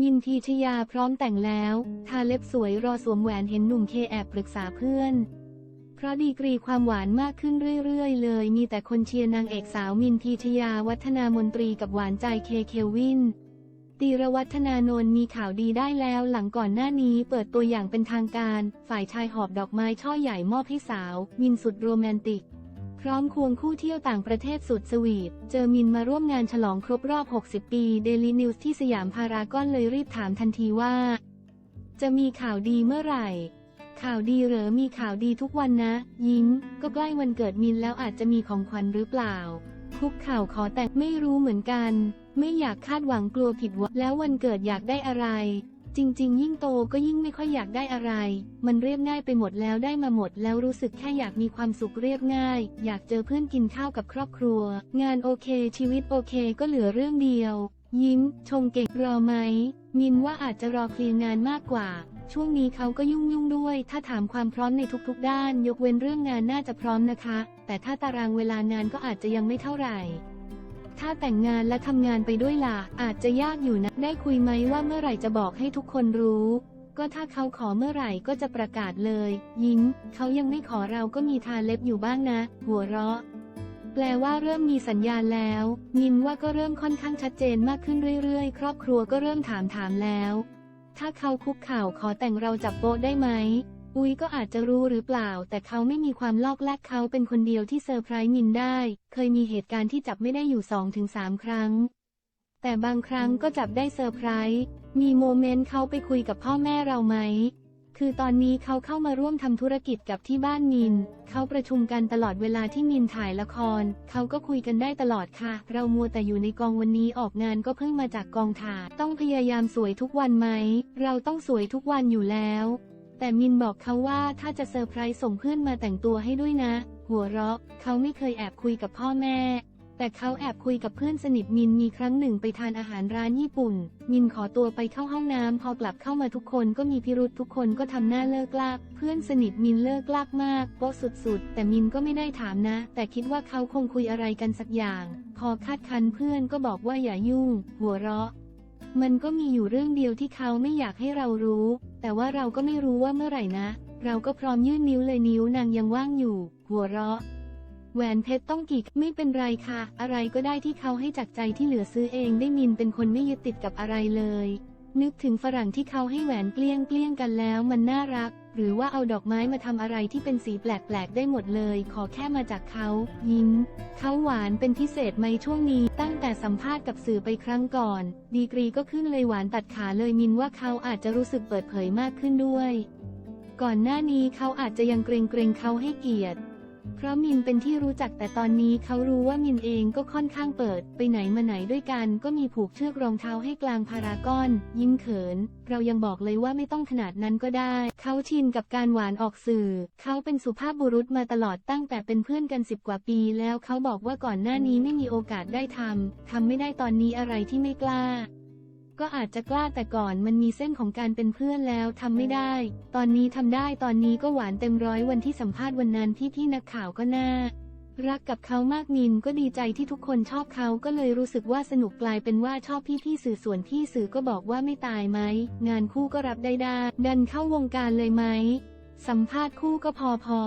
มินทีชยาพร้อมแต่งแล้ว ทาเล็บสวยรอสวมแหวนเห็นหนุ่มเคแอบปรึกษาเพื่อน เพราะดีกรีความหวานมากขึ้นเรื่อยๆ เลย มีแต่คนเชียร์นางเอกสาวมินทีชยาวัฒนามนตรีกับหวานใจเคเควินตีรวัฒนานนท์มีข่าวดีได้แล้วหลังก่อนหน้านี้เปิดตัวอย่างเป็นทางการ ฝ่ายชายหอบดอกไม้ช่อใหญ่มอบให้สาว มินสุดโรแมนติก พร้อมควงคู่เที่ยวต่างประเทศสุดสวีท เจอมินมาร่วมงานฉลองครบรอบ 60 ปีเดลินิวส์ที่สยามพารากอนเลยรีบถามทันทีว่า จะมีข่าวดีเมื่อไหร่ ข่าวดีเหรอมีข่าวดีทุกวันนะ ยิ้ม ก็ใกล้วันเกิดมินแล้วอาจจะมีของขวัญหรือเปล่า คุกข่าวขอแต่งไม่รู้เหมือนกัน ไม่อยากคาดหวังกลัวผิดหวังแล้ววันเกิดอยากได้อะไร จริง ๆ ยิ่งโตก็ยิ่งไม่ค่อยอยากได้อะไร มันเรียบง่ายไปหมดแล้วได้มาหมด แล้วรู้สึกแค่อยากมีความสุขเรียบง่าย อยากเจอเพื่อนกินข้าวกับครอบครัว งานโอเค ชีวิตโอเคก็เหลือเรื่องเดียว ยิ้มชมเก่งรอไหม มินว่าอาจจะรอเคลียร์งานมากกว่า ช่วงนี้เขาก็ยุ่งยุ่งด้วย ถ้าถามความพร้อมในทุกๆ ด้าน ยกเว้นเรื่องงานน่าจะพร้อมนะคะ แต่ถ้าตารางเวลางานก็อาจจะยังไม่เท่าไหร่ ถ้าแต่งงานและทำงานไปด้วยล่ะ อาจจะยากอยู่นะ ได้คุยไหมว่าเมื่อไหร่จะบอกให้ทุกคนรู้ ก็ถ้าเขาขอเมื่อไหร่ก็จะประกาศเลย ยิ้ม เขายังไม่ขอเราก็มีทาเล็บอยู่บ้างนะ หัวเราะ แปลว่าเริ่มมีสัญญาณแล้ว มินว่าก็เริ่มค่อนข้างชัดเจนมากขึ้นเรื่อยๆ ครอบครัวก็เริ่มถามถามแล้ว ถ้าเขาคุกเข่าวขอแต่งเราจับโป๊ะได้ไหม อุ้ยก็อาจจะรู้หรือเปล่า แต่เขาไม่มีความลอกแลกเขาเป็นคนเดียวที่เซอร์ไพรส์มินได้ เคยมีเหตุการณ์ที่จับไม่ได้อยู่สองถึงสามครั้ง แต่บางครั้งก็จับได้เซอร์ไพรส์มีโมเมนต์เขาไปคุยกับพ่อแม่เราไหมคือตอนนี้เขาเข้ามาร่วมทำธุรกิจกับที่บ้านมิน เขาประชุมกันตลอดเวลาที่มินถ่ายละคร เขาก็คุยกันได้ตลอดค่ะ เรามัวแต่อยู่ในกองวันนี้ออกงานก็เพิ่งมาจากกองถ่าย ต้องพยายามสวยทุกวันไหม เราต้องสวยทุกวันอยู่แล้ว แต่มินบอกเขาว่าถ้าจะเซอร์ไพรส์ส่งเพื่อนมาแต่งตัวให้ด้วยนะ หัวเราะ เขาไม่เคยแอบคุยกับพ่อแม่ แต่เขาแอบคุยกับเพื่อนสนิทมินมีครั้งหนึ่งไปทานอาหารร้านญี่ปุ่น มินขอตัวไปเข้าห้องน้ำพอกลับเข้ามาทุกคนก็มีพิรุษทุกคนก็ทำหน้าเลิกลาก เพื่อนสนิทมินเลิกลากมากโป๊ะสุดๆ แต่มินก็ไม่ได้ถามนะ แต่คิดว่าเขาคงคุยอะไรกันสักอย่าง พอคาดคันเพื่อนก็บอกว่าอย่ายุ่ง หัวเราะ มันก็มีอยู่เรื่องเดียวที่เขาไม่อยากให้เรารู้ แต่ว่าเราก็ไม่รู้ว่าเมื่อไหร่นะ เราก็พร้อมยื่นนิ้วเลยนิ้วนางยังว่างอยู่ หัวเราะ แหวนเพชรต้องกีกไม่เป็นไรค่ะ อะไรก็ได้ที่เขาให้จากใจที่เหลือซื้อเองได้มินเป็นคนไม่ยึดติดกับอะไรเลย นึกถึงฝรั่งที่เขาให้แหวนเกลี้ยงเกลี้ยงกันแล้วมันน่ารัก หรือว่าเอาดอกไม้มาทำอะไรที่เป็นสีแปลกๆ ได้หมดเลย ขอแค่มาจากเขา ยิ้ม เขาหวานเป็นพิเศษไหมช่วงนี้ ตั้งแต่สัมภาษณ์กับสื่อไปครั้งก่อน ดีกรีก็ขึ้นเลยหวานตัดขาเลยมินว่าเขาอาจจะรู้สึกเปิดเผยมากขึ้นด้วย ก่อนหน้านี้เขาอาจจะยังเกรงเกรงเขาให้เกียรติ เพราะมินเป็นที่รู้จักแต่ตอนนี้เขารู้ว่ามินเองก็ค่อนข้างเปิด ไปไหนมาไหนด้วยกัน ก็มีผูกเชือกรองเท้าให้กลางพารากอน ยิ้มเขิน เรายังบอกเลยว่าไม่ต้องขนาดนั้นก็ได้ เขาชินกับการหวานออกสื่อ เขาเป็นสุภาพบุรุษมาตลอดตั้งแต่เป็นเพื่อนกันสิบกว่าปี แล้วเขาบอกว่าก่อนหน้านี้ไม่มีโอกาสได้ทำทำไม่ได้ตอนนี้อะไรที่ไม่กล้า ก็อาจจะกล้าแต่ก่อนมันมีเส้นของการเป็นเพื่อนแล้วทำไม่ได้ ตอนนี้ทำได้ตอนนี้ก็หวานเต็มร้อยวันที่สัมภาษณ์วันนั้นพี่ๆนักข่าวก็น่ารักกับเขามากมินก็ดีใจที่ทุกคนชอบเขาก็เลยรู้สึกว่าสนุกกลายเป็นว่าชอบพี่ๆสื่อส่วนพี่สื่อก็บอกว่าไม่ตายไหม งานคู่ก็รับได้ได้ดันเข้าวงการเลยไหม สัมภาษณ์คู่ก็พอพอ